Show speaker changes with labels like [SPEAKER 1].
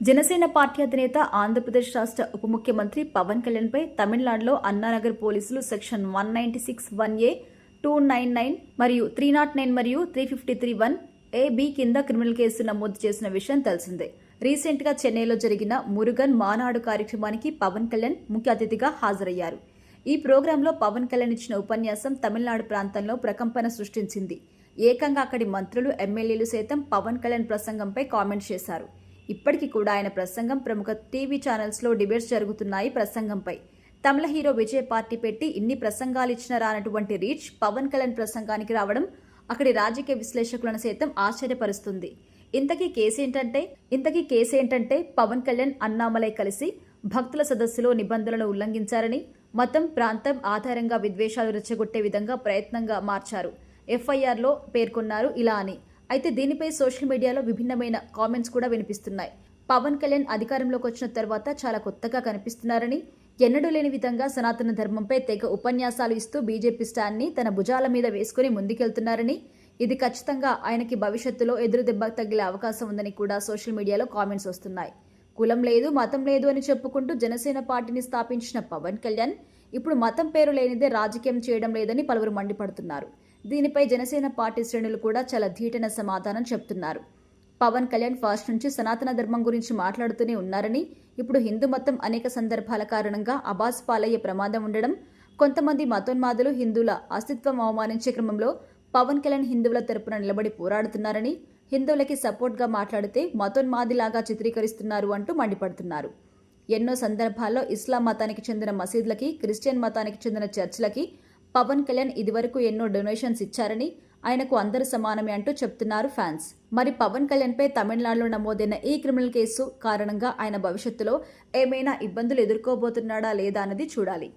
[SPEAKER 1] Janasena party అధినేత ఆంధ్రప్రదేశ్ రాష్ట్ర ఉప ముఖ్యమంత్రి పవన్ కళ్యాణ్పై తమిళనాడులో అన్నానగర్ పోలీసులు section one ninety six one A two nine nine మరియు త్రీ నాట్ నైన్ మరియు three fifty three one AB కింద క్రిమినల్ కేసు నమోదు చేసిన విషయం తెలిసిందే. రీసెంట్గా చెన్నైలో జరిగిన మురుగన్ మానాడు కార్యక్రమానికి పవన్ కళ్యాణ్ ముఖ్య అతిథిగా హాజరయ్యారు. ఈ ప్రోగ్రాంలో పవన్ కళ్యాణ్ ఇచ్చిన ఉపన్యాసం తమిళనాడు ప్రాంతంలో ప్రకంపన సృష్టించింది. ఏకంగా అక్కడి మంత్రులు ఎమ్మెల్యేలు సైతం పవన్ కళ్యాణ్ ప్రసంగంపై కామెంట్ చేశారు. ఇప్పటికీ కూడా ఆయన ప్రసంగం ప్రముఖ టీవీ ఛానల్స్లో డిబేట్స్ జరుగుతున్నాయి ప్రసంగంపై. తమిళ హీరో విజయ్ పార్టీ పెట్టి ఇన్ని ప్రసంగాలు ఇచ్చిన రానటువంటి రీచ్ పవన్ కళ్యాణ్ ప్రసంగానికి రావడం అక్కడి రాజకీయ విశ్లేషకులను సైతం ఆశ్చర్యపరుస్తుంది. ఇంతకీ కేసు ఏంటంటే ఇంతకీ కేసు ఏంటంటే పవన్ కళ్యాణ్ అన్నామలై కలిసి భక్తుల సదస్సులో నిబంధనలను ఉల్లంఘించారని మతం ప్రాంతం ఆధారంగా విద్వేషాలు రెచ్చగొట్టే విధంగా ప్రయత్నంగా మార్చారు. ఎఫ్ఐఆర్లో పేర్కొన్నారు ఇలా అని. అయితే దీనిపై సోషల్ మీడియాలో విభిన్నమైన కామెంట్స్ కూడా వినిపిస్తున్నాయి. పవన్ కళ్యాణ్ అధికారంలోకి వచ్చిన తర్వాత చాలా కొత్తగా కనిపిస్తున్నారని ఎన్నడూ లేని విధంగా సనాతన ధర్మంపై తెగ ఉపన్యాసాలు ఇస్తూ బీజేపీ స్టాండ్ని తన భుజాల మీద వేసుకుని ముందుకెళ్తున్నారని ఇది ఖచ్చితంగా ఆయనకి భవిష్యత్తులో ఎదురు దెబ్బ తగిలే అవకాశం ఉందని కూడా సోషల్ మీడియాలో కామెంట్స్ వస్తున్నాయి. కులం లేదు మతం లేదు అని చెప్పుకుంటూ జనసేన పార్టీని స్థాపించిన పవన్ కళ్యాణ్ ఇప్పుడు మతం పేరు లేనిదే రాజకీయం చేయడం లేదని పలువురు మండిపడుతున్నారు. దీనిపై జనసేన పార్టీ శ్రేణులు కూడా చాలా ధీటైన సమాధానం చెప్తున్నారు. పవన్ కళ్యాణ్ ఫాస్ట్ నుంచి సనాతన ధర్మం గురించి మాట్లాడుతూనే ఉన్నారని ఇప్పుడు హిందూ మతం అనేక సందర్భాల కారణంగా అబాస్ పాలయ్యే ప్రమాదం ఉండడం కొంతమంది మతోన్మాదులు హిందువుల అస్తిత్వం అవమానించే క్రమంలో పవన్ కళ్యాణ్ హిందువుల తరపున నిలబడి పోరాడుతున్నారని హిందువులకి సపోర్ట్గా మాట్లాడితే మతోన్మాదిలాగా చిత్రీకరిస్తున్నారు అంటూ మండిపడుతున్నారు. ఎన్నో సందర్భాల్లో ఇస్లాం మతానికి చెందిన మసీదులకి క్రిస్టియన్ మతానికి చెందిన చర్చిలకి పవన్ కళ్యాణ్ ఇదివరకు ఎన్నో డొనేషన్స్ ఇచ్చారని ఆయనకు అందరు సమానమే అంటూ చెప్తున్నారు ఫ్యాన్స్. మరి పవన్ కళ్యాణ్పై తమిళనాడులో నమోదైన ఈ క్రిమినల్ కేసు కారణంగా ఆయన భవిష్యత్తులో ఏమైనా ఇబ్బందులు ఎదుర్కోబోతున్నాడా లేదా అన్నది చూడాలి.